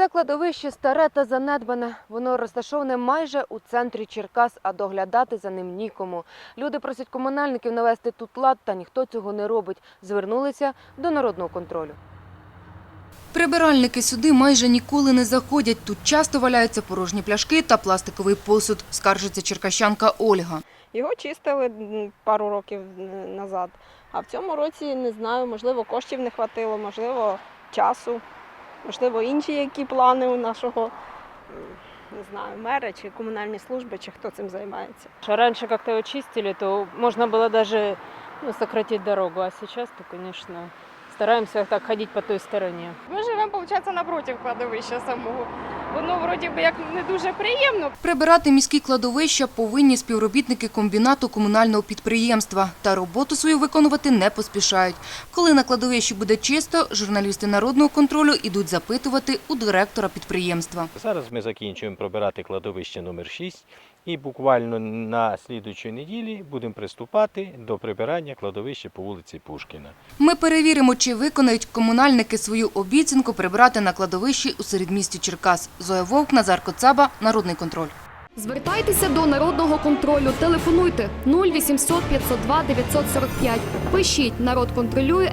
Це кладовище старе та занедбане. Воно розташоване майже у центрі Черкас, а доглядати за ним нікому. Люди просять комунальників навести тут лад, та ніхто цього не робить. Звернулися до народного контролю. Прибиральники сюди майже ніколи не заходять. Тут часто валяються порожні пляшки та пластиковий посуд, скаржиться черкащанка Ольга. Його чистили пару років назад. А в цьому році не знаю, можливо, коштів не хватило, можливо, часу, можливо, інші які плани у нашого не знаю, мера чи комунальні служби, чи хто цим займається. Раньше как-то очистили, чистили, то можна було даже ну, сократить дорогу, а сейчас, то, конечно, стараемся так ходить по той стороне. Ми живемо, виходить, напротив кладовища самого. Воно вроді би як не дуже приємно. Прибирати міські кладовища повинні співробітники комбінату комунального підприємства. Та роботу свою виконувати не поспішають. Коли на кладовищі буде чисто, журналісти народного контролю ідуть запитувати у директора підприємства. Зараз ми закінчуємо пробирати кладовище номер 6 і буквально на слідуючій неділі будемо приступати до прибирання кладовища по вулиці Пушкіна. Ми перевіримо, чи виконають комунальники свою обіцянку прибирати на кладовищі у середмісті Черкас. Зоя Вовк, Назар Коцаба, Народний контроль. Звертайтеся до народного контролю. Телефонуйте 0800 502 945. Пишіть народ контролює.